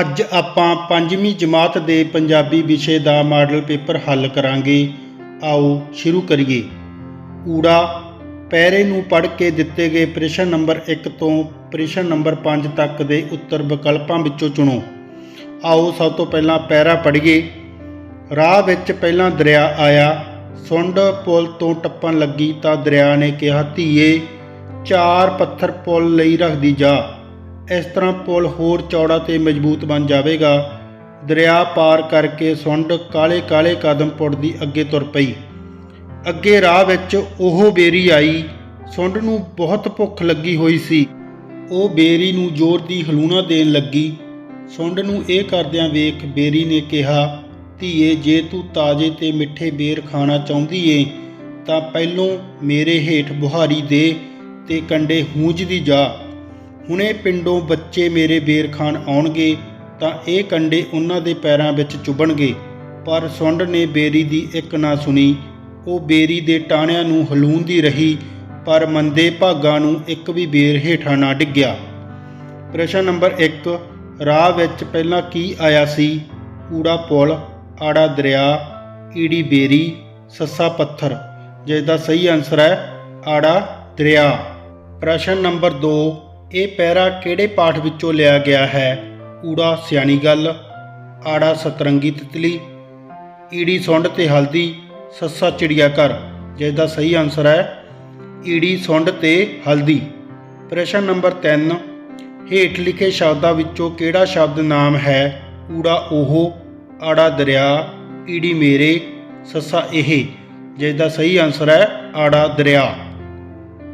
ਅੱਜ ਆਪਾਂ ਪੰਜਵੀਂ ਜਮਾਤ ਦੇ ਪੰਜਾਬੀ ਵਿਸ਼ੇ ਦਾ ਮਾਡਲ ਪੇਪਰ ਹੱਲ ਕਰਾਂਗੇ। ਆਓ ਸ਼ੁਰੂ ਕਰੀਏ। ਊੜਾ, ਪੈਰੇ ਨੂੰ ਪੜ੍ਹ ਕੇ ਦਿੱਤੇ ਗਏ ਪ੍ਰਸ਼ਨ ਨੰਬਰ 1 ਤੋਂ ਪ੍ਰਸ਼ਨ ਨੰਬਰ 5 ਤੱਕ ਦੇ ਉੱਤਰ ਵਿਕਲਪਾਂ ਵਿੱਚੋਂ ਚੁਣੋ। ਆਓ ਸਭ ਤੋਂ ਪਹਿਲਾਂ ਪੈਰਾ ਪੜ੍ਹੀਏ। ਰਾਹ ਵਿੱਚ ਪਹਿਲਾਂ ਦਰਿਆ ਆਇਆ। ਸੁੰਡ ਪੁਲ ਤੋਂ ਟੱਪਣ ਲੱਗੀ ਤਾਂ ਦਰਿਆ ਨੇ ਕਿਹਾ, ਧੀਏ, ਚਾਰ ਪੱਥਰ ਪੁਲ ਲਈ ਰੱਖਦੀ ਜਾ। ਇਸ ਤਰ੍ਹਾਂ ਪੁਲ ਹੋਰ ਚੌੜਾ ਤੇ ਮਜ਼ਬੂਤ ਬਣ ਜਾਵੇਗਾ। ਦਰਿਆ ਪਾਰ ਕਰਕੇ ਸੁੰਡ ਕਾਲੇ ਕਾਲੇ ਕਦਮ ਪੁੱਟਦੀ ਅੱਗੇ ਤੁਰ ਪਈ। ਅੱਗੇ ਰਾਹ ਵਿੱਚ ਉਹ ਬੇਰੀ ਆਈ। ਸੁੰਡ ਨੂੰ ਬਹੁਤ ਭੁੱਖ ਲੱਗੀ ਹੋਈ ਸੀ। ਉਹ ਬੇਰੀ ਨੂੰ ਜ਼ੋਰ ਦੀ ਹਲੂਣਾ ਦੇਣ ਲੱਗੀ। ਸੁੰਡ ਨੂੰ ਇਹ ਕਰਦਿਆਂ ਵੇਖ ਬੇਰੀ ਨੇ ਕਿਹਾ, ਧੀਏ, ਜੇ ਤੂੰ ਤਾਜ਼ੇ ਤੇ ਮਿੱਠੇ ਬੇਰ ਖਾਣਾ ਚਾਹੁੰਦੀ ਏ, ਤਾਂ ਪਹਿਲੋਂ ਮੇਰੇ ਹੇਠ ਬੁਹਾਰੀ ਦੇ ਤੇ ਕੰਡੇ ਹੂੰਝਦੀ ਜਾ। ਹੁਣੇ ਪਿੰਡੋਂ ਬੱਚੇ ਮੇਰੇ ਬੇਰ ਖਾਣ ਆਉਣਗੇ ਤਾਂ ਇਹ ਕੰਡੇ ਉਹਨਾਂ ਦੇ ਪੈਰਾਂ ਵਿੱਚ ਚੁਭਣਗੇ ਪਰ ਸੁੰਡ ਨੇ ਬੇਰੀ ਦੀ ਇੱਕ ਨਾ ਸੁਣੀ। ਉਹ ਬੇਰੀ ਦੇ ਟਾਣਿਆਂ ਨੂੰ ਹਲੂੰਦੀ ਰਹੀ, ਪਰ ਮੰਦੇ ਭਾਗਾਂ ਨੂੰ ਇੱਕ ਵੀ ਬੇਰ ਹੇਠਾਂ ਨਾ ਡਿੱਗਿਆ। ਪ੍ਰਸ਼ਨ ਨੰਬਰ 1 ਰਾਹ ਵਿੱਚ ਪਹਿਲਾਂ ਕੀ ਆਇਆ ਸੀ? ਕੂੜਾ, ਪੁਲ, ਆੜਾ, ਦਰਿਆ, ਈੜੀ ਬੇਰੀ, ਸੱਸਾ ਪੱਥਰ। ਜਿਸ ਦਾ ਸਹੀ ਆਨਸਰ ਹੈ, ਆੜਾ, ਦਰਿਆ। ਪ੍ਰਸ਼ਨ ਨੰਬਰ 2 ਇਹ ਪੈਰਾ ਕਿਹੜੇ ਪਾਠ ਵਿੱਚੋਂ ਲਿਆ ਗਿਆ ਹੈ? ਊੜਾ ਸਿਆਣੀ ਗੱਲ, ਆੜਾ, ਸਤਰੰਗੀ, ਤਿਤਲੀ। ਈੜੀ, ਸੁੰਡ ਤੇ ਹਲਦੀ, ਸੱਸਾ, ਚਿੜੀਆ ਘਰ। ਜਿਸ ਦਾ ਸਹੀ ਆਨਸਰ ਹੈ, ਈੜੀ, ਸੁੰਡ ਤੇ ਹਲਦੀ। ਪ੍ਰਸ਼ਨ ਨੰਬਰ 3 ਹੇਠ ਲਿਖੇ ਸ਼ਬਦਾਂ ਵਿੱਚੋਂ ਕਿਹੜਾ ਸ਼ਬਦ ਨਾਮ ਹੈ? ਊੜਾ ਉਹ ਆੜਾ, ਦਰਿਆ, ਈੜੀ, ਮੇਰੇ, ਸੱਸਾ, ਇਹ। ਜਿਸ ਦਾ ਸਹੀ ਆਨਸਰ ਹੈ, ਆੜਾ, ਦਰਿਆ।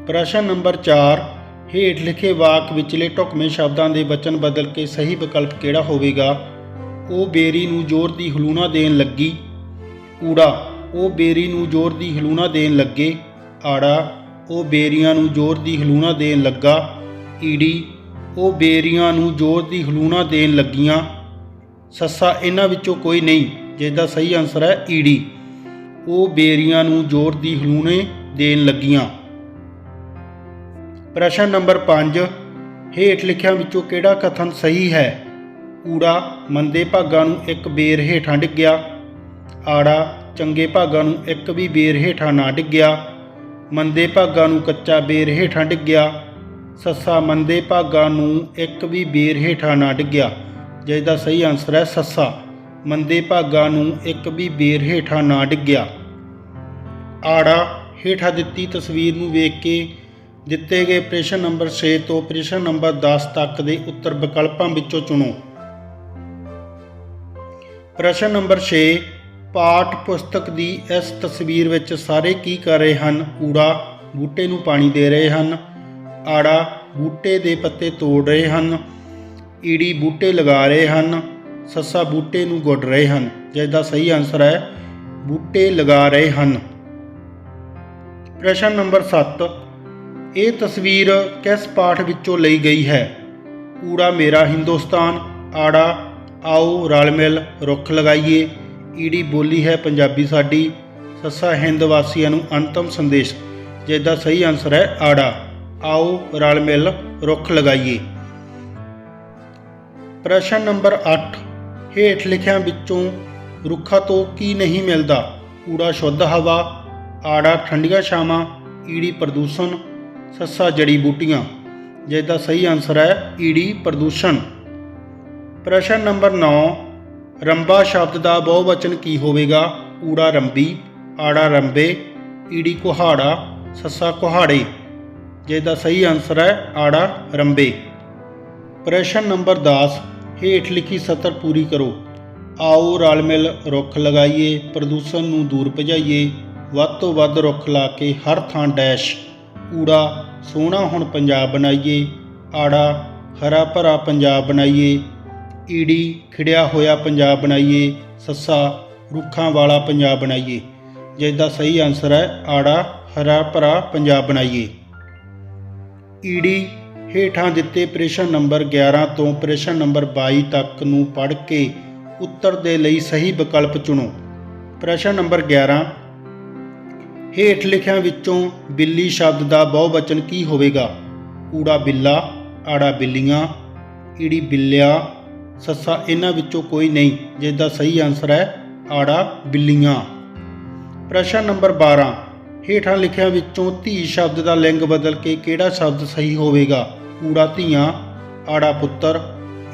ਪ੍ਰਸ਼ਨ ਨੰਬਰ 4 ਹੇਠ ਲਿਖੇ ਵਾਕ ਵਿਚਲੇ ਢੁਕਵੇਂ ਸ਼ਬਦਾਂ ਦੇ ਵਚਨ ਬਦਲ ਕੇ ਸਹੀ ਵਿਕਲਪ ਕਿਹੜਾ ਹੋਵੇਗਾ? ਉਹ ਬੇਰੀ ਨੂੰ ਜ਼ੋਰ ਦੀ ਹਲੂਣਾ ਦੇਣ ਲੱਗੀ। ਊੜਾ ਉਹ ਬੇਰੀ ਨੂੰ ਜ਼ੋਰ ਦੀ ਹਲੂਣਾ ਦੇਣ ਲੱਗੇ। ਆੜਾ, ਉਹ ਬੇਰੀਆਂ ਨੂੰ ਜ਼ੋਰ ਦੀ ਹਲੂਣਾ ਦੇਣ ਲੱਗਾ। ਈੜੀ, ਉਹ ਬੇਰੀਆਂ ਨੂੰ ਜ਼ੋਰ ਦੀ ਹਲੂਣਾ ਦੇਣ ਲੱਗੀਆਂ। ਸੱਸਾ, ਇਹਨਾਂ ਵਿੱਚੋਂ ਕੋਈ ਨਹੀਂ ਜਿਸ ਦਾ ਸਹੀ ਆਨਸਰ ਹੈ ਈੜੀ। ਉਹ ਬੇਰੀਆਂ ਨੂੰ ਜ਼ੋਰ ਦੀ ਹਲੂਣੇ ਦੇਣ ਲੱਗੀਆਂ। ਪ੍ਰਸ਼ਨ ਨੰਬਰ 5 ਹੇਠ ਲਿਖਿਆਂ ਵਿੱਚੋਂ ਕਿਹੜਾ ਕਥਨ ਸਹੀ ਹੈ? ਊੜਾ ਮੰਦੇ ਭਾਗਾਂ ਨੂੰ ਇੱਕ ਬੇਰ ਹੇਠਾਂ ਡਿੱਗਿਆ। ਆੜਾ, ਚੰਗੇ ਭਾਗਾਂ ਨੂੰ ਇੱਕ ਵੀ ਬੇਰ ਹੇਠਾਂ ਨਾ ਡਿੱਗਿਆ। ਮੰਦੇ ਭਾਗਾਂ ਨੂੰ ਕੱਚਾ ਬੇਰ ਹੇਠਾਂ ਡਿੱਗਿਆ। ਸੱਸਾ, ਮੰਦੇ ਭਾਗਾਂ ਨੂੰ ਇੱਕ ਵੀ ਬੇਰ ਹੇਠਾਂ ਨਾ ਡਿੱਗਿਆ। ਜਿਸ ਦਾ ਸਹੀ ਆਨਸਰ ਹੈ ਸੱਸਾ। ਮੰਦੇ ਭਾਗਾਂ ਨੂੰ ਇੱਕ ਵੀ ਬੇਰ ਹੇਠਾਂ ਨਾ ਡਿੱਗਿਆ। ਆੜਾ, ਹੇਠਾਂ ਦਿੱਤੀ ਤਸਵੀਰ ਨੂੰ ਵੇਖ ਕੇ ਦਿੱਤੇ ਗਏ ਪ੍ਰਸ਼ਨ ਨੰਬਰ 6 ਤੋਂ ਪ੍ਰਸ਼ਨ ਨੰਬਰ 10 ਤੱਕ ਦੇ ਉੱਤਰ ਵਿਕਲਪਾਂ ਵਿੱਚੋਂ ਚੁਣੋ। ਪ੍ਰਸ਼ਨ ਨੰਬਰ 6 ਪਾਠ ਪੁਸਤਕ ਦੀ ਇਸ ਤਸਵੀਰ ਵਿੱਚ ਸਾਰੇ ਕੀ ਕਰ ਰਹੇ ਹਨ? ਊੜਾ ਬੂਟੇ ਨੂੰ ਪਾਣੀ ਦੇ ਰਹੇ ਹਨ, ਆੜਾ ਬੂਟੇ ਦੇ ਪੱਤੇ ਤੋੜ ਰਹੇ ਹਨ, ਈੜੀ ਬੂਟੇ ਲਗਾ ਰਹੇ ਹਨ, ਸੱਸਾ ਬੂਟੇ ਨੂੰ ਗੁੱਡ ਰਹੇ ਹਨ। ਜਿਸ ਦਾ ਸਹੀ ਆਨਸਰ ਹੈ, ਬੂਟੇ ਲਗਾ ਰਹੇ ਹਨ। ਪ੍ਰਸ਼ਨ ਨੰਬਰ 7 ਇਹ ਤਸਵੀਰ ਕਿਸ ਪਾਠ ਵਿੱਚੋਂ ਲਈ ਗਈ ਹੈ? ਊੜਾ ਮੇਰਾ ਹਿੰਦੁਸਤਾਨ, ਆੜਾ, ਆਓ, ਰਲ ਮਿਲ, ਰੁੱਖ ਲਗਾਈਏ, ਈੜੀ ਬੋਲੀ ਹੈ ਪੰਜਾਬੀ ਸਾਡੀ। ਸੱਸਾ ਹਿੰਦ ਵਾਸੀਆਂ ਨੂੰ ਅੰਤਮ ਸੰਦੇਸ਼ ਜਿਸਦਾ ਸਹੀ ਆਨਸਰ ਹੈ ਆੜਾ। ਆਓ, ਰਲ ਮਿਲ, ਰੁੱਖ ਲਗਾਈਏ। ਪ੍ਰਸ਼ਨ ਨੰਬਰ 8 ਹੇਠ ਲਿਖਿਆਂ ਵਿੱਚੋਂ ਰੁੱਖਾਂ ਤੋਂ ਕੀ ਨਹੀਂ ਮਿਲਦਾ? ਊੜਾ ਸ਼ੁੱਧ ਹਵਾ, ਆੜਾ, ਠੰਡੀਆਂ ਛਾਵਾਂ, ਈੜੀ ਪ੍ਰਦੂਸ਼ਣ ਸੱਸਾ ਜੜੀ ਬੂਟੀਆਂ। ਜਿਸ ਦਾ ਸਹੀ ਆਨਸਰ ਹੈ ਈੜੀ ਪ੍ਰਦੂਸ਼ਣ। ਪ੍ਰਸ਼ਨ ਨੰਬਰ 9 ਰੰਬਾ ਸ਼ਬਦ ਦਾ ਬਹੁਵਚਨ ਕੀ ਹੋਵੇਗਾ? ਊੜਾ ਰੰਬੀ, ਆੜਾ ਰੰਬੇ, ਈੜੀ ਕੁਹਾੜਾ, ਸੱਸਾ ਕੁਹਾੜੇ। ਜਿਸ ਦਾ ਸਹੀ ਆਨਸਰ ਹੈ ਆੜਾ ਰੰਬੇ। ਪ੍ਰਸ਼ਨ ਨੰਬਰ 10 ਹੇਠ ਲਿਖੀ ਸਤਰ ਪੂਰੀ ਕਰੋ। ਆਓ ਰਲ ਮਿਲ ਰੁੱਖ ਲਗਾਈਏ, ਪ੍ਰਦੂਸ਼ਣ ਨੂੰ ਦੂਰ ਭਜਾਈਏ। ਵੱਧ ਤੋਂ ਵੱਧ ਰੁੱਖ ਲਾ ਕੇ ਹਰ ਥਾਂ ਡੈਸ਼। ਊੜਾ ਸੋਹਣਾ ਹੁਣ ਪੰਜਾਬ ਬਣਾਈਏ। ਆੜਾ, ਹਰਾ ਭਰਾ ਪੰਜਾਬ ਬਣਾਈਏ। ਈੜੀ, ਖਿੜਿਆ ਹੋਇਆ ਪੰਜਾਬ ਬਣਾਈਏ। ਸੱਸਾ, ਰੁੱਖਾਂ ਵਾਲਾ ਪੰਜਾਬ ਬਣਾਈਏ। ਜਿਸ ਦਾ ਸਹੀ ਆਨਸਰ ਹੈ ਆੜਾ, ਹਰਾ ਭਰਾ ਪੰਜਾਬ ਬਣਾਈਏ। ਈੜੀ ਹੇਠਾਂ ਦਿੱਤੇ ਪ੍ਰਸ਼ਨ ਨੰਬਰ 11 ਤੋਂ ਪ੍ਰਸ਼ਨ ਨੰਬਰ 22 ਤੱਕ ਨੂੰ ਪੜ੍ਹ ਕੇ ਉੱਤਰ ਦੇ ਲਈ ਸਹੀ ਵਿਕਲਪ ਚੁਣੋ। ਪ੍ਰਸ਼ਨ ਨੰਬਰ 11 ਹੇਠ ਲਿਖਿਆਂ ਵਿੱਚੋਂ ਬਿੱਲੀ ਸ਼ਬਦ ਦਾ ਬਹੁਵਚਨ ਕੀ ਹੋਵੇਗਾ? ਊੜਾ ਬਿੱਲਾ, ਆੜਾ ਬਿੱਲੀਆਂ, ਈੜੀ ਬਿੱਲਿਆ, ਸੱਸਾ ਇਹਨਾਂ ਵਿੱਚੋਂ ਕੋਈ ਨਹੀਂ, ਜਿਸ ਦਾ ਸਹੀ ਆਨਸਰ ਹੈ ਆੜਾ ਬਿੱਲੀਆਂ। ਪ੍ਰਸ਼ਨ ਨੰਬਰ 12 ਹੇਠਾਂ ਲਿਖਿਆਂ ਵਿੱਚੋਂ ਧੀ ਸ਼ਬਦ ਦਾ ਲਿੰਗ ਬਦਲ ਕੇ ਕਿਹੜਾ ਸ਼ਬਦ ਸਹੀ ਹੋਵੇਗਾ? ਊੜਾ ਧੀਆਂ, ਆੜਾ ਪੁੱਤਰ,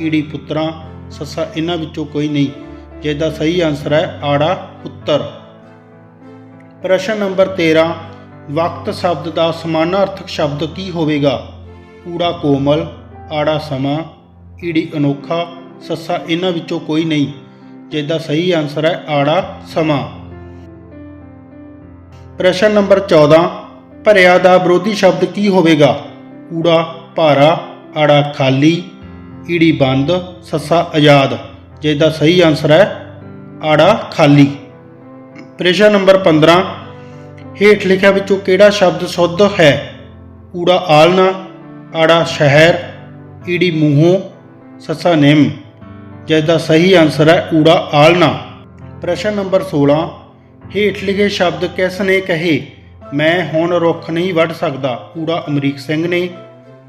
ਈੜੀ ਪੁੱਤਰਾਂ, ਸੱਸਾ ਇਹਨਾਂ ਵਿੱਚੋਂ ਕੋਈ ਨਹੀਂ, ਜਿਸ ਦਾ ਸਹੀ ਆਨਸਰ ਹੈ ਆੜਾ ਪੁੱਤਰ। ਪ੍ਰਸ਼ਨ ਨੰਬਰ 13 ਵਕਤ ਸ਼ਬਦ ਦਾ ਸਮਾਨਾਰਥਕ ਸ਼ਬਦ ਕੀ ਹੋਵੇਗਾ? ਕੂੜਾ ਕੋਮਲ, ਆੜਾ ਸਮਾਂ, ਈੜੀ ਅਨੋਖਾ, ਸੱਸਾ ਇਹਨਾਂ ਵਿੱਚੋਂ ਕੋਈ ਨਹੀਂ, ਜਿਹਦਾ ਸਹੀ ਆਨਸਰ ਹੈ ਆੜਾ ਸਮਾਂ। ਪ੍ਰਸ਼ਨ ਨੰਬਰ 14 ਭਰਿਆ ਦਾ ਵਿਰੋਧੀ ਸ਼ਬਦ ਕੀ ਹੋਵੇਗਾ? ਕੂੜਾ, ਭਾਰਾ, ਆੜਾ ਖਾਲੀ, ਈੜੀ ਬੰਦ, ਸੱਸਾ ਆਜ਼ਾਦ, ਜਿਹਦਾ ਸਹੀ ਆਨਸਰ ਹੈ ਆੜਾ ਖਾਲੀ। ਪ੍ਰਸ਼ਨ ਨੰਬਰ 15 ਹੇਠ ਲਿਖਿਆ ਵਿੱਚੋਂ ਕਿਹੜਾ ਸ਼ਬਦ ਸ਼ੁੱਧ ਹੈ? ਊੜਾ ਆਲਣਾ, ਆੜਾ ਸ਼ਹਿਰ, ਈੜੀ ਮੂੰਹੋਂ, ਸੱਸਾ ਨਿੰਮ ਜਿਸ ਦਾ ਸਹੀ ਆਨਸਰ ਹੈ ਊੜਾ ਆਲਣਾ। ਪ੍ਰਸ਼ਨ ਨੰਬਰ 16 ਹੇਠ ਲਿਖੇ ਸ਼ਬਦ ਕਿਸ ਨੇ ਕਹੇ? ਮੈਂ ਹੁਣ ਰੁੱਖ ਨਹੀਂ ਵੱਢ ਸਕਦਾ ਊੜਾ ਅਮਰੀਕ ਸਿੰਘ ਨੇ,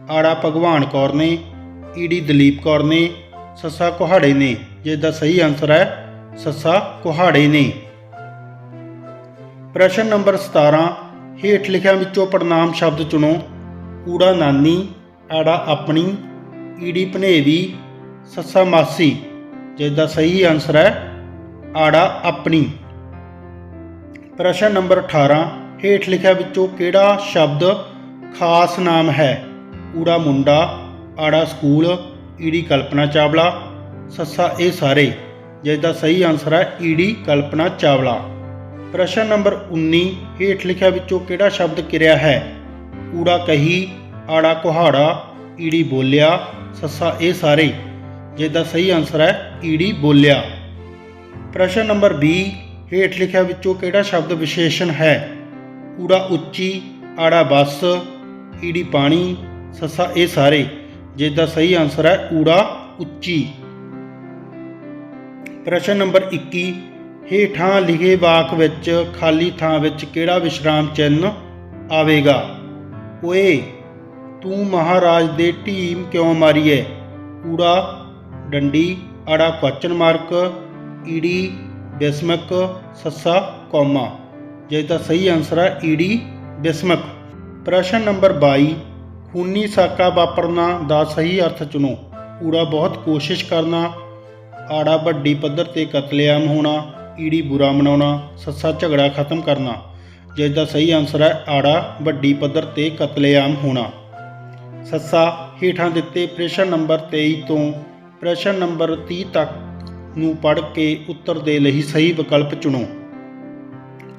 ਆੜਾ ਭਗਵਾਨ ਕੌਰ ਨੇ, ਈੜੀ ਦਲੀਪ ਕੌਰ ਨੇ, ਸੱਸਾ ਕੁਹਾੜੇ ਨੇ ਜਿਸ ਦਾ ਸਹੀ ਆਨਸਰ ਹੈ ਸੱਸਾ ਕੁਹਾੜੇ ਨੇ। ਪ੍ਰਸ਼ਨ ਨੰਬਰ 17 ਹੇਠ ਲਿਖਿਆਂ ਵਿੱਚੋਂ ਪੜਨਾਮ ਸ਼ਬਦ ਚੁਣੋ। ਊੜਾ ਨਾਨੀ, ਆੜਾ ਆਪਣੀ, ਈੜੀ ਭਨੇਵੀ, ਸੱਸਾ ਮਾਸੀ ਜਿਸ ਦਾ ਸਹੀ ਆਨਸਰ ਹੈ ਆੜਾ ਆਪਣੀ। ਪ੍ਰਸ਼ਨ ਨੰਬਰ 18 ਹੇਠ ਲਿਖਿਆ ਵਿੱਚੋਂ ਕਿਹੜਾ ਸ਼ਬਦ ਖਾਸ ਨਾਮ ਹੈ? ਊੜਾ ਮੁੰਡਾ, ਆੜਾ ਸਕੂਲ, ਈੜੀ ਕਲਪਨਾ ਚਾਵਲਾ, ਸੱਸਾ ਇਹ ਸਾਰੇ ਜਿਸ ਦਾ ਸਹੀ ਆਨਸਰ ਹੈ ਈੜੀ ਕਲਪਨਾ ਚਾਵਲਾ। ਪ੍ਰਸ਼ਨ ਨੰਬਰ 19 ਹੇਠ ਲਿਖਿਆ ਵਿੱਚੋਂ ਕਿਹੜਾ ਸ਼ਬਦ ਕਿਰਿਆ ਹੈ? ਊੜਾ ਕਹੀ, ਆੜਾ, ਕੁਹਾੜਾ, ਈੜੀ, ਬੋਲਿਆ, ਸੱਸਾ, ਇਹ ਸਾਰੇ। ਜਿਸਦਾ ਸਹੀ ਆਨਸਰ ਹੈ, ਈੜੀ, ਬੋਲਿਆ। ਪ੍ਰਸ਼ਨ ਨੰਬਰ 20 ਹੇਠ ਲਿਖਿਆ ਵਿੱਚੋਂ ਕਿਹੜਾ ਸ਼ਬਦ ਵਿਸ਼ੇਸ਼ਣ ਹੈ? ਊੜਾ ਉੱਚੀ, ਆੜਾ, ਬੱਸ, ਈੜੀ, ਪਾਣੀ, ਸੱਸਾ, ਇਹ ਸਾਰੇ। ਜਿਸਦਾ ਸਹੀ ਆਨਸਰ ਹੈ ਊੜਾ ਉੱਚੀ। ਪ੍ਰਸ਼ਨ ਨੰਬਰ 21 ਹੇਠਾਂ ਲਿਖੇ ਵਾਕ ਵਿੱਚ, ਖਾਲੀ ਥਾਂ ਵਿੱਚ ਕਿਹੜਾ ਵਿਸ਼ਰਾਮ ਚਿੰਨ੍ਹ ਆਵੇਗਾ? ਓਏ, ਤੂੰ ਮਹਾਰਾਜ ਦੇ ਢੀਮ ਕਿਉਂ ਮਾਰੀਏ ਊੜਾ ਡੰਡੀ, ਆੜਾ ਕੁਐਸਚਨ ਮਾਰਕ, ਈੜੀ, ਬਿਸਮਕ, ਸੱਸਾ, ਕੌਮਾ। ਜਿਸ ਦਾ ਸਹੀ ਆਨਸਰ ਹੈ ਈੜੀ, ਬਿਸਮਕ। ਪ੍ਰਸ਼ਨ ਨੰਬਰ 22 ਖੂਨੀ ਸਾਕਾ ਵਾਪਰਨਾ ਦਾ ਸਹੀ ਅਰਥ ਚੁਣੋ। ਊੜਾ ਬਹੁਤ ਕੋਸ਼ਿਸ਼ ਕਰਨਾ, ਆੜਾ ਵੱਡੀ ਪੱਧਰ ਤੇ ਕਤਲੇਆਮ ਹੋਣਾ ਈੜੀ ਬੁਰਾ ਮਨਾਉਣਾ, ਸੱਸਾ ਝਗੜਾ ਖਤਮ ਕਰਨਾ। ਜਿਸ ਦਾ ਸਹੀ ਆਨਸਰ ਹੈ ਆੜਾ, ਵੱਡੀ ਪੱਧਰ ਤੇ ਕਤਲੇਆਮ ਹੋਣਾ। ਸੱਸਾ, ਹੇਠਾਂ ਦਿੱਤੇ ਪ੍ਰਸ਼ਨ ਨੰਬਰ 23 ਤੋਂ ਪ੍ਰਸ਼ਨ ਨੰਬਰ 30 ਤੱਕ ਨੂੰ ਪੜ੍ਹ ਕੇ ਉੱਤਰ ਦੇ ਲਈ ਸਹੀ ਵਿਕਲਪ ਚੁਣੋ।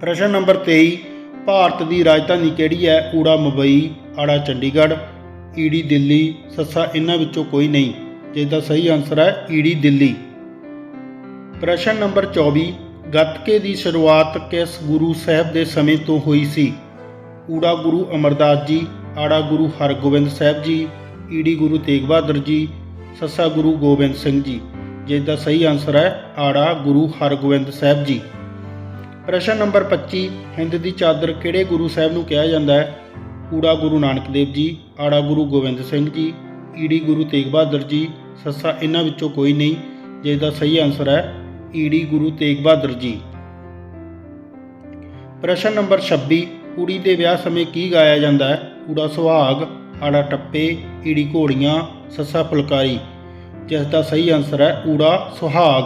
ਪ੍ਰਸ਼ਨ ਨੰਬਰ 23 ਭਾਰਤ ਦੀ ਰਾਜਧਾਨੀ ਕਿਹੜੀ ਹੈ? ਊੜਾ, ਮੁੰਬਈ, ਆੜਾ, ਚੰਡੀਗੜ੍ਹ, ਈੜੀ, ਦਿੱਲੀ। ਸੱਸਾ, ਇਹਨਾਂ ਵਿੱਚੋਂ ਕੋਈ ਨਹੀਂ। ਜਿਸ ਦਾ ਸਹੀ ਆਨਸਰ ਹੈ ਈੜੀ, ਦਿੱਲੀ। ਪ੍ਰਸ਼ਨ ਨੰਬਰ 24 ਗੱਤਕੇ ਦੀ ਸ਼ੁਰੂਆਤ ਕਿਸ ਗੁਰੂ ਸਾਹਿਬ ਦੇ ਸਮੇਂ ਤੋਂ ਹੋਈ ਸੀ? ਊੜਾ ਗੁਰੂ ਅਮਰਦਾਸ ਜੀ, ਆੜਾ ਗੁਰੂ ਹਰਗੋਬਿੰਦ ਸਾਹਿਬ ਜੀ ਈੜੀ ਗੁਰੂ ਤੇਗ ਬਹਾਦਰ ਜੀ, ਸੱਸਾ ਗੁਰੂ ਗੋਬਿੰਦ ਸਿੰਘ ਜੀ ਜਿਸ ਦਾ ਸਹੀ ਆਨਸਰ ਹੈ ਆੜਾ ਗੁਰੂ ਹਰਗੋਬਿੰਦ ਸਾਹਿਬ ਜੀ। ਪ੍ਰਸ਼ਨ ਨੰਬਰ 25 ਹਿੰਦ ਦੀ ਚਾਦਰ ਕਿਹੜੇ ਗੁਰੂ ਸਾਹਿਬ ਨੂੰ ਕਿਹਾ ਜਾਂਦਾ ਹੈ? ਊੜਾ ਗੁਰੂ ਨਾਨਕ ਦੇਵ ਜੀ, ਆੜਾ ਗੁਰੂ ਗੋਬਿੰਦ ਸਿੰਘ ਜੀ ਈੜੀ ਗੁਰੂ ਤੇਗ ਬਹਾਦਰ ਜੀ, ਸੱਸਾ ਇਹਨਾਂ ਵਿੱਚੋਂ ਕੋਈ ਨਹੀਂ ਜਿਸ ਦਾ ਸਹੀ ਆਨਸਰ ਹੈ ਈੜੀ ਗੁਰੂ ਤੇਗ ਬਹਾਦਰ ਜੀ। ਪ੍ਰਸ਼ਨ ਨੰਬਰ 26 ਕੁੜੀ ਦੇ ਵਿਆਹ ਸਮੇਂ ਕੀ ਗਾਇਆ ਜਾਂਦਾ ਹੈ? ਊੜਾ ਸੁਹਾਗ, ਆੜਾ ਟੱਪੇ, ਈੜੀ ਘੋੜੀਆਂ, ਸੱਸਾ ਫੁਲਕਾਰੀ। ਜਿਸ ਦਾ ਸਹੀ ਆਨਸਰ ਹੈ ਊੜਾ ਸੁਹਾਗ।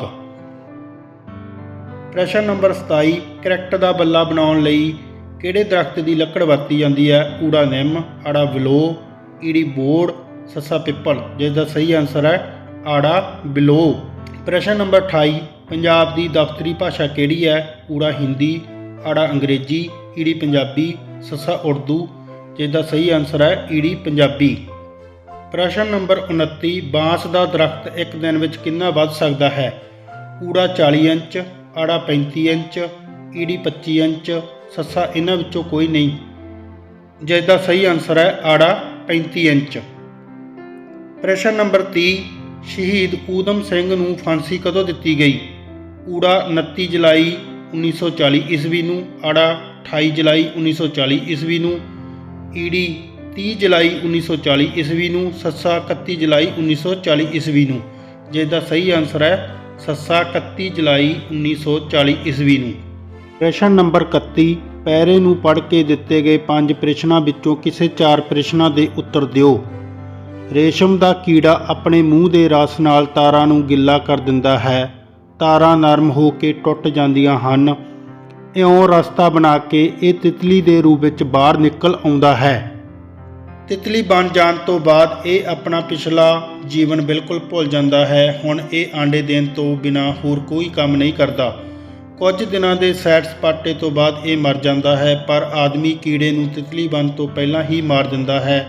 ਪ੍ਰਸ਼ਨ ਨੰਬਰ 27 ਕਰੈਕਟ ਦਾ ਬੱਲਾ ਬਣਾਉਣ ਲਈ ਕਿਹੜੇ ਦਰਖਤ ਦੀ ਲੱਕੜ ਵਰਤੀ ਜਾਂਦੀ ਹੈ? ਊੜਾ ਨਿੰਮ, ਆੜਾ ਵਿਲੋ, ਈੜੀ ਬੋੜ, ਸੱਸਾ ਪਿੱਪਲ। ਜਿਸ ਦਾ ਸਹੀ ਆਨਸਰ ਹੈ ਆੜਾ ਬਿਲੋ। ਪ੍ਰਸ਼ਨ ਨੰਬਰ 28 ਪੰਜਾਬ ਦੀ ਦਫ਼ਤਰੀ ਭਾਸ਼ਾ ਕਿਹੜੀ ਹੈ? ਊੜਾ ਹਿੰਦੀ, ਆੜਾ ਅੰਗਰੇਜ਼ੀ, ਈੜੀ ਪੰਜਾਬੀ, ਸੱਸਾ ਉਰਦੂ। ਜਿਸਦਾ ਸਹੀ ਆਨਸਰ ਹੈ, ਈੜੀ ਪੰਜਾਬੀ। ਪ੍ਰਸ਼ਨ ਨੰਬਰ 29 ਬਾਂਸ ਦਾ ਦਰਖਤ ਇੱਕ ਦਿਨ ਵਿੱਚ ਕਿੰਨਾ ਵੱਧ ਸਕਦਾ ਹੈ? ਊੜਾ 40 ਇੰਚ, ਆੜਾ 35 ਇੰਚ, ਈੜੀ 25 ਇੰਚ, ਸੱਸਾ ਇਹਨਾਂ ਵਿੱਚੋਂ ਕੋਈ ਨਹੀਂ। ਜਿਸਦਾ ਸਹੀ ਆਨਸਰ ਹੈ, ਆੜਾ 35 ਇੰਚ। ਪ੍ਰਸ਼ਨ ਨੰਬਰ 30 ਸ਼ਹੀਦ ਊਦਮ ਸਿੰਘ ਨੂੰ ਫਾਂਸੀ ਕਦੋਂ ਦਿੱਤੀ ਗਈ? ਊੜਾ 29 ਜੁਲਾਈ 1940 ਈਸਵੀ ਨੂੰ, ਆੜਾ 28 ਜੁਲਾਈ 1940 ਈਸਵੀ ਨੂੰ ਈੜੀ 30 ਜੁਲਾਈ 1940 ਈਸਵੀ ਨੂੰ, ਸੱਸਾ 31 ਜੁਲਾਈ 1940 ਈਸਵੀ ਨੂੰ। ਜਿਸ ਦਾ ਸਹੀ ਆਨਸਰ ਹੈ, ਸੱਸਾ 31 ਜੁਲਾਈ 1940 ਈਸਵੀ ਨੂੰ। ਪ੍ਰਸ਼ਨ ਨੰਬਰ 31 ਪੈਰੇ ਨੂੰ ਪੜ੍ਹ ਕੇ ਦਿੱਤੇ ਗਏ ਪੰਜ ਪ੍ਰਸ਼ਨਾਂ ਵਿੱਚੋਂ ਕਿਸੇ ਚਾਰ ਪ੍ਰਸ਼ਨਾਂ ਦੇ ਉੱਤਰ ਦਿਓ। ਰੇਸ਼ਮ ਦਾ ਕੀੜਾ ਆਪਣੇ ਮੂੰਹ ਦੇ ਰਸ ਨਾਲ ਤਾਰਾਂ ਨੂੰ ਗਿੱਲਾ ਕਰ ਦਿੰਦਾ ਹੈ। ਤਾਰਾਂ ਨਰਮ ਹੋ ਕੇ ਟੁੱਟ ਜਾਂਦੀਆਂ ਹਨ। ਇਉਂ ਰਸਤਾ ਬਣਾ ਕੇ ਇਹ ਤਿਤਲੀ ਦੇ ਰੂਪ ਵਿੱਚ ਬਾਹਰ ਨਿਕਲ ਆਉਂਦਾ ਹੈ। ਤਿਤਲੀ ਬਣ ਜਾਣ ਤੋਂ ਬਾਅਦ ਇਹ ਆਪਣਾ ਪਿਛਲਾ ਜੀਵਨ ਬਿਲਕੁਲ ਭੁੱਲ ਜਾਂਦਾ ਹੈ। ਹੁਣ ਇਹ ਆਂਡੇ ਦੇਣ ਤੋਂ ਬਿਨਾ ਹੋਰ ਕੋਈ ਕੰਮ ਨਹੀਂ ਕਰਦਾ। ਕੁਝ ਦਿਨਾਂ ਦੇ ਸੈਰ ਸਪਾਟੇ ਤੋਂ ਬਾਅਦ ਇਹ ਮਰ ਜਾਂਦਾ ਹੈ, ਪਰ ਆਦਮੀ ਕੀੜੇ ਨੂੰ ਤਿਤਲੀ ਬਣ ਤੋਂ ਪਹਿਲਾਂ ਹੀ ਮਾਰ ਦਿੰਦਾ ਹੈ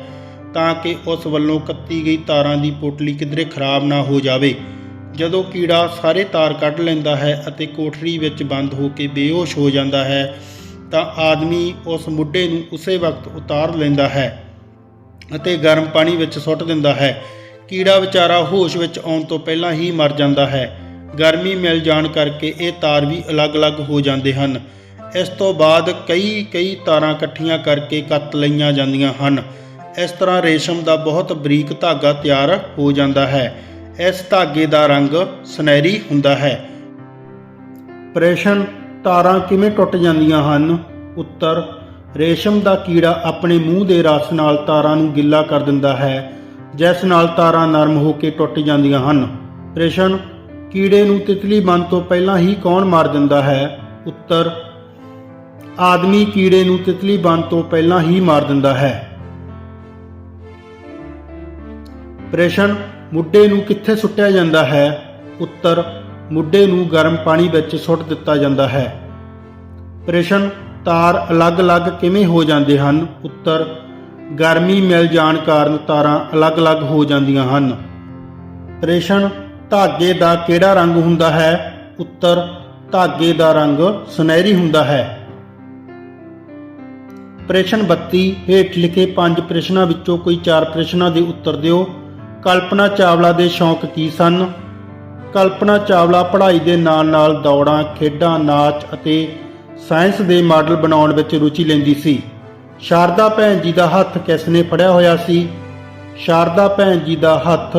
ਤਾਂ ਕਿ ਉਸ ਵੱਲੋਂ ਕੱਤੀ ਗਈ ਤਾਰਾਂ ਦੀ ਪੋਟਲੀ ਕਿਧਰੇ ਖਰਾਬ ਨਾ ਹੋ ਜਾਵੇ। ਜਦੋਂ ਕੀੜਾ ਸਾਰੇ ਤਾਰ ਕੱਢ ਲੈਂਦਾ ਹੈ ਅਤੇ ਕੋਠਰੀ ਵਿੱਚ ਬੰਦ ਹੋ ਕੇ ਬੇਹੋਸ਼ ਹੋ ਜਾਂਦਾ ਹੈ, ਤਾਂ ਆਦਮੀ ਉਸ ਮੁੱਢੇ ਨੂੰ ਉਸੇ ਵਕਤ ਉਤਾਰ ਲੈਂਦਾ ਹੈ ਅਤੇ ਗਰਮ ਪਾਣੀ ਵਿੱਚ ਸੁੱਟ ਦਿੰਦਾ ਹੈ। ਕੀੜਾ ਵਿਚਾਰਾ ਹੋਸ਼ ਵਿੱਚ ਆਉਣ ਤੋਂ ਪਹਿਲਾਂ ਹੀ ਮਰ ਜਾਂਦਾ ਹੈ। ਗਰਮੀ ਮਿਲ ਜਾਣ ਕਰਕੇ ਇਹ ਤਾਰ ਵੀ ਅਲੱਗ-ਅਲੱਗ ਹੋ ਜਾਂਦੇ ਹਨ। ਇਸ ਤੋਂ ਬਾਅਦ ਕਈ ਕਈ ਤਾਰਾਂ ਇਕੱਠੀਆਂ ਕਰਕੇ ਕੱਤ ਲਈਆਂ ਜਾਂਦੀਆਂ ਹਨ। ਇਸ ਤਰ੍ਹਾਂ ਰੇਸ਼ਮ ਦਾ ਬਹੁਤ ਬਰੀਕ ਧਾਗਾ ਤਿਆਰ ਹੋ ਜਾਂਦਾ ਹੈ। ਇਸ ਧਾਗੇ ਦਾ ਰੰਗ ਸੁਨਹਿਰੀ ਹੁੰਦਾ ਹੈ। ਪ੍ਰਸ਼ਨ, ਤਾਰਾਂ ਕਿਵੇਂ ਟੁੱਟ ਜਾਂਦੀਆਂ ਹਨ? ਉੱਤਰ, ਰੇਸ਼ਮ ਦਾ ਕੀੜਾ ਆਪਣੇ ਮੂੰਹ ਦੇ ਰਸ ਨਾਲ ਤਾਰਾਂ ਨੂੰ ਗਿੱਲਾ ਕਰ ਦਿੰਦਾ ਹੈ, ਜਿਸ ਨਾਲ ਤਾਰਾਂ ਨਰਮ ਹੋ ਕੇ ਟੁੱਟ ਜਾਂਦੀਆਂ ਹਨ। ਪ੍ਰਸ਼ਨ, ਕੀੜੇ ਨੂੰ ਤਿਤਲੀ ਬਣ ਤੋਂ ਪਹਿਲਾਂ ਹੀ ਕੌਣ ਮਾਰ ਦਿੰਦਾ ਹੈ? ਉੱਤਰ, ਆਦਮੀ ਕੀੜੇ ਨੂੰ ਤਿਤਲੀ ਬਣ ਤੋਂ ਪਹਿਲਾਂ ਹੀ ਮਾਰ ਦਿੰਦਾ ਹੈ। ਪ੍ਰਸ਼ਨ ਮੁੱਢੇ ਨੂੰ ਕਿੱਥੇ ਸੁੱਟਿਆ ਜਾਂਦਾ ਹੈ? ਉੱਤਰ, ਮੁੱਢੇ ਨੂੰ ਗਰਮ ਪਾਣੀ ਵਿੱਚ ਸੁੱਟ ਦਿੱਤਾ ਜਾਂਦਾ ਹੈ। ਪ੍ਰਸ਼ਨ ਤਾਰ ਅਲੱਗ-ਅਲੱਗ ਕਿਵੇਂ ਹੋ ਜਾਂਦੇ ਹਨ? ਉੱਤਰ, ਗਰਮੀ ਮਿਲ ਜਾਣ ਕਾਰਨ ਤਾਰਾਂ ਅਲੱਗ-ਅਲੱਗ ਹੋ ਜਾਂਦੀਆਂ ਹਨ। ਪ੍ਰਸ਼ਨ ਧਾਗੇ ਦਾ ਕਿਹੜਾ ਰੰਗ ਹੁੰਦਾ ਹੈ? ਉੱਤਰ, ਧਾਗੇ ਦਾ ਰੰਗ ਸੁਨਹਿਰੀ ਹੁੰਦਾ ਹੈ। ਪ੍ਰਸ਼ਨ 32 ਹੇਠ ਲਿਖੇ ਪੰਜ ਪ੍ਰਸ਼ਨਾਂ ਵਿੱਚੋਂ ਕੋਈ ਚਾਰ ਪ੍ਰਸ਼ਨਾਂ ਦੇ ਉੱਤਰ ਦਿਓ। ਕਲਪਨਾ ਚਾਵਲਾ ਦੇ ਸ਼ੌਂਕ ਕੀ ਸਨ? ਕਲਪਨਾ ਚਾਵਲਾ ਪੜ੍ਹਾਈ ਦੇ ਨਾਲ-ਨਾਲ ਦੌੜਾਂ, ਖੇਡਾਂ, ਨਾਚ ਅਤੇ ਸਾਇੰਸ ਦੇ ਮਾਡਲ ਬਣਾਉਣ ਵਿੱਚ ਰੁਚੀ ਲੈਂਦੀ ਸੀ। ਸ਼ਾਰਦਾ ਭੈਣ ਜੀ ਦਾ ਹੱਥ ਕਿਸ ਨੇ ਫੜਿਆ ਹੋਇਆ ਸੀ? ਸ਼ਾਰਦਾ ਭੈਣ ਜੀ ਦਾ ਹੱਥ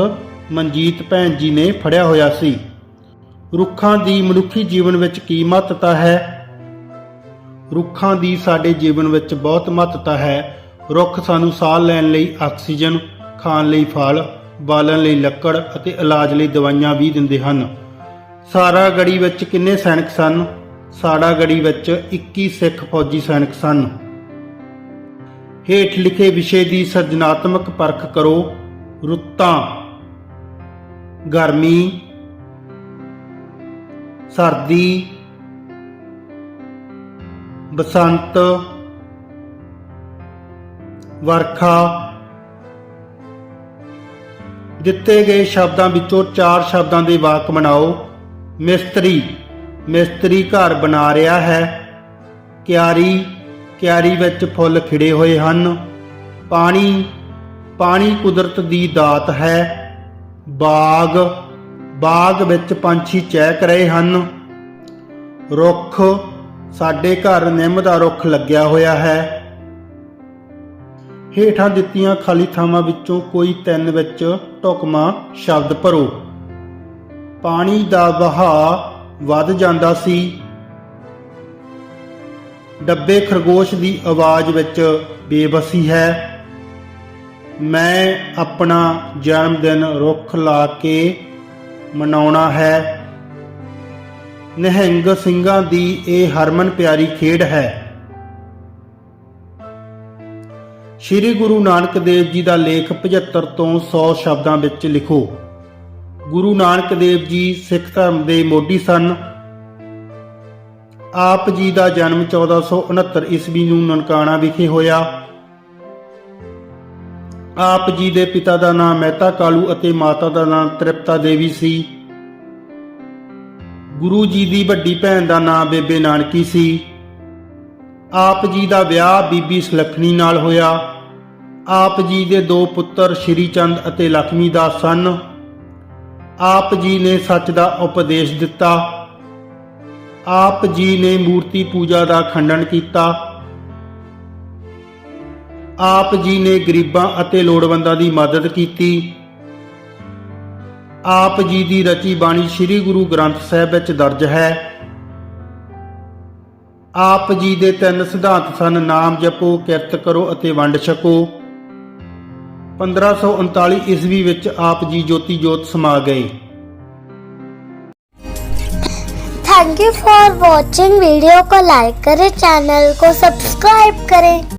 ਮਨਜੀਤ ਭੈਣ ਜੀ ਨੇ ਫੜਿਆ ਹੋਇਆ ਸੀ। ਰੁੱਖਾਂ ਦੀ ਮਨੁੱਖੀ ਜੀਵਨ ਵਿੱਚ ਕੀ ਮਹੱਤਤਾ ਹੈ? ਰੁੱਖਾਂ ਦੀ ਸਾਡੇ ਜੀਵਨ ਵਿੱਚ ਬਹੁਤ ਮਹੱਤਤਾ ਹੈ। ਰੁੱਖ ਸਾਨੂੰ ਸਾਹ ਲੈਣ ਲਈ ਆਕਸੀਜਨ, ਖਾਣ ਲਈ ਫਲ ਬਾਲਣ ਲਈ ਲੱਕੜ ਅਤੇ ਇਲਾਜ ਲਈ ਦਵਾਈਆਂ ਵੀ ਦਿੰਦੇ ਹਨ। ਸਾਰਾ ਗੜੀ ਵਿੱਚ ਕਿੰਨੇ ਸੈਨਿਕ ਸਨ? ਸਾੜਾ ਗੜੀ ਵਿੱਚ 21 ਸਿੱਖ ਫੌਜੀ ਸੈਨਿਕ ਸਨ। ਹੇਠ ਲਿਖੇ ਵਿਸ਼ੇ ਦੀ ਸਿਰਜਣਾਤਮਕ ਪਰਖ ਕਰੋ। ਰੁੱਤਾਂ। ਗਰਮੀ। ਸਰਦੀ। ਬਸੰਤ। ਵਰਖਾ। ਦਿੱਤੇ ਗਏ ਸ਼ਬਦਾਂ ਵਿੱਚੋਂ ਚਾਰ ਸ਼ਬਦਾਂ ਦੇ ਵਾਕ ਬਣਾਓ ਮਿਸਤਰੀ ਮਿਸਤਰੀ ਘਰ ਬਣਾ ਰਿਹਾ ਹੈ। ਕਿਆਰੀ ਕਿਆਰੀ ਵਿੱਚ ਫੁੱਲ ਖਿੜੇ ਹੋਏ ਹਨ। ਪਾਣੀ ਪਾਣੀ ਕੁਦਰਤ ਦੀ ਦਾਤ ਹੈ। ਬਾਗ ਬਾਗ ਵਿੱਚ ਪੰਛੀ ਚਹਿਕ ਰਹੇ ਹਨ। ਰੁੱਖ, ਸਾਡੇ ਘਰ ਨਿੰਮ ਦਾ ਰੁੱਖ ਲੱਗਿਆ ਹੋਇਆ ਹੈ। ਹੇਠਾਂ ਦਿੱਤੀਆਂ ਖਾਲੀ ਥਾਵਾਂ ਵਿੱਚੋਂ ਕੋਈ ਤਿੰਨ ਵਿੱਚ ਢੁਕਵਾਂ ਸ਼ਬਦ ਭਰੋ। ਪਾਣੀ ਦਾ ਵਹਾਅ ਵੱਧ ਜਾਂਦਾ ਸੀ। ਡੱਬੇ ਖਰਗੋਸ਼ ਦੀ ਆਵਾਜ਼ ਵਿੱਚ ਬੇਬਸੀ ਹੈ। ਮੈਂ ਆਪਣਾ ਜਨਮ ਦਿਨ ਰੁੱਖ ਲਾ ਕੇ ਮਨਾਉਣਾ ਹੈ। ਨਿਹੰਗ ਸਿੰਘਾਂ ਦੀ ਇਹ ਹਰਮਨ ਪਿਆਰੀ ਖੇਡ ਹੈ। ਸ੍ਰੀ ਗੁਰੂ ਨਾਨਕ ਦੇਵ ਜੀ ਦਾ ਲੇਖ 75 ਤੋਂ 100 ਸ਼ਬਦਾਂ ਵਿੱਚ ਲਿਖੋ। ਗੁਰੂ ਨਾਨਕ ਦੇਵ ਜੀ ਸਿੱਖ ਧਰਮ ਦੇ ਮੋਢੀ ਸਨ। ਆਪ ਜੀ ਦਾ ਜਨਮ 1469 ਈਸਵੀ ਨੂੰ ਨਨਕਾਣਾ ਵਿਖੇ ਹੋਇਆ। ਆਪ ਜੀ ਦੇ ਪਿਤਾ ਦਾ ਨਾਮ ਮਹਿਤਾ ਕਾਲੂ ਅਤੇ ਮਾਤਾ ਦਾ ਨਾਮ ਤ੍ਰਿਪਤਾ ਦੇਵੀ ਸੀ। ਗੁਰੂ ਜੀ ਦੀ ਵੱਡੀ ਭੈਣ ਦਾ ਨਾਮ ਬੇਬੇ ਨਾਨਕੀ ਸੀ। ਆਪ ਜੀ ਦਾ ਵਿਆਹ ਬੀਬੀ ਸੁਲੱਖਣੀ ਨਾਲ ਹੋਇਆ। ਆਪ ਜੀ ਦੇ ਦੋ ਪੁੱਤਰ ਸ਼੍ਰੀ ਚੰਦ ਅਤੇ ਲਖਮੀ ਦਾ ਸਨ। ਆਪ ਜੀ ਨੇ ਸੱਚ ਦਾ ਉਪਦੇਸ਼ ਦਿੱਤਾ। ਆਪ ਜੀ ਨੇ ਮੂਰਤੀ ਪੂਜਾ ਦਾ ਖੰਡਨ ਕੀਤਾ। ਆਪ ਜੀ ਨੇ ਗਰੀਬਾਂ ਅਤੇ ਲੋੜਵੰਦਾਂ ਦੀ ਮਦਦ ਕੀਤੀ। ਆਪ ਜੀ ਦੀ ਰਚੀ ਬਾਣੀ ਸ੍ਰੀ ਗੁਰੂ ਗ੍ਰੰਥ ਸਾਹਿਬ ਵਿੱਚ ਦਰਜ ਹੈ। ਆਪ ਜੀ ਦੇ ਤਿੰਨ ਸਿਧਾਂਤ ਸਨ ਨਾਮ ਜਪੋ ਕਿਰਤ ਕਰੋ ਅਤੇ ਵੰਡ ਛਕੋ 1539 ਈਸਵੀ ਵਿੱਚ ਆਪ ਜੀ ਜੋਤੀ ਜੋਤ ਸਮਾ ਗਏ thank you for watching video को लाइक करें चैनल को सब्सक्राइब करें